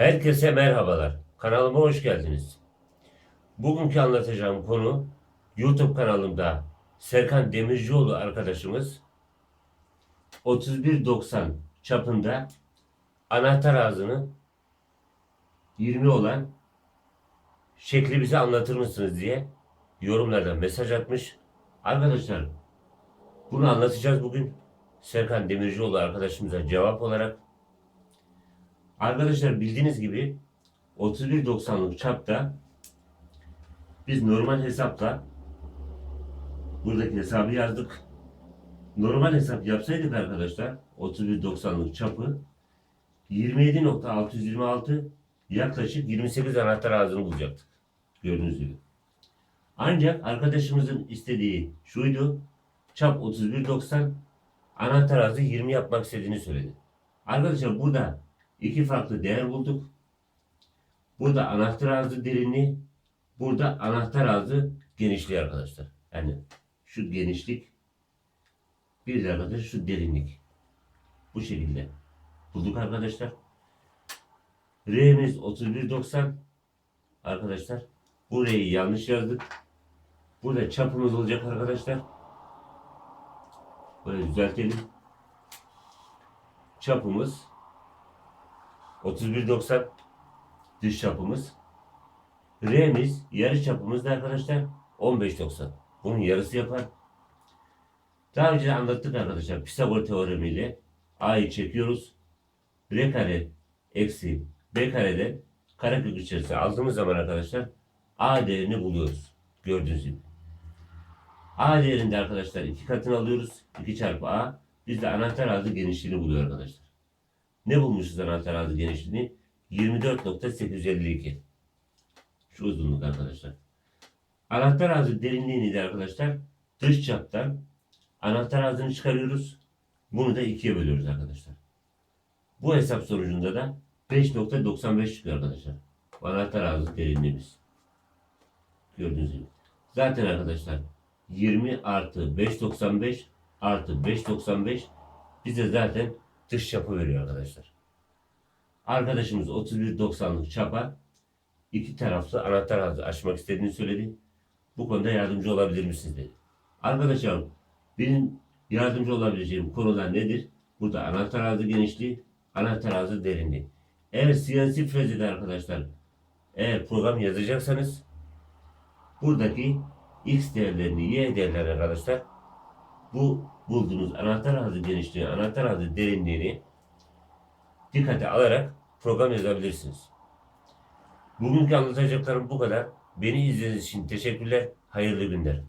Herkese merhabalar. Kanalıma hoş geldiniz. Bugünkü anlatacağım konu YouTube kanalımda Serkan Demircioğlu arkadaşımız 3190 çapında anahtar ağzını 20 olan şekli bize anlatır mısınız diye yorumlardan mesaj atmış. Arkadaşlar bunu anlatacağız bugün. Serkan Demircioğlu arkadaşımıza cevap olarak Arkadaşlar bildiğiniz gibi 31.90'lık çapta biz normal hesapla buradaki hesabı yazdık. Normal hesap yapsaydık arkadaşlar 31.90'lık çapı 27.626 yaklaşık 28 anahtar ağzını bulacaktık. Gördüğünüz gibi. Ancak arkadaşımızın istediği şuydu. Çap 31.90 anahtar ağzı 20 yapmak istediğini söyledi. Arkadaşlar burada iki farklı değer bulduk. Burada anahtar ağzı derinliği, burada anahtar ağzı genişliği arkadaşlar. Yani şu genişlik, bir de arkadaşlar şu derinlik. Bu şekilde bulduk arkadaşlar. R'miz 31.90 arkadaşlar. Bu R'yi yanlış yazdık. Burada çapımız olacak arkadaşlar. Böyle düzeltelim. Çapımız 31.90 dış çapımız. R'miz yarı çapımız da arkadaşlar 15.90. Bunun yarısı yapar. Daha önce anlattık arkadaşlar Pisagor teoremiyle A'yı çekiyoruz. R kare eksi B kareden karekök içerisine aldığımız zaman arkadaşlar A değerini buluyoruz. Gördüğünüz gibi. A değerinde arkadaşlar iki katını alıyoruz. 2 çarpı A. Biz de anahtar ağzı genişliğini buluyor arkadaşlar. Ne bulmuşuz anahtar ağzı genişliğini? 24.852. Şu uzunluk arkadaşlar. Anahtar ağzı derinliğini de arkadaşlar dış çaptan anahtar ağzını çıkarıyoruz. Bunu da ikiye bölüyoruz arkadaşlar. Bu hesap sonucunda da 5.95 çıkıyor arkadaşlar. Anahtar ağzı derinliğimiz. Gördüğünüz gibi. Zaten arkadaşlar 20 artı 5.95 artı 5.95 bize zaten dış çapı veriyor arkadaşlar. Arkadaşımız 31.90'lık çapa iki taraflı anahtar açmak istediğini söyledi. Bu konuda yardımcı olabilir misiniz dedi. Arkadaşlar benim yardımcı olabileceğim konular nedir? Burada anahtar ağzı genişliği, anahtar ağzı derinliği. Eğer CNC frezede arkadaşlar eğer program yazacaksanız buradaki X değerlerini, Y değerlerini arkadaşlar bu bulduğunuz anahtar ağzı genişliğini, anahtar ağzı derinliğini dikkate alarak program yazabilirsiniz. Bugünkü anlatacaklarım bu kadar. Beni izlediğiniz için teşekkürler. Hayırlı günler.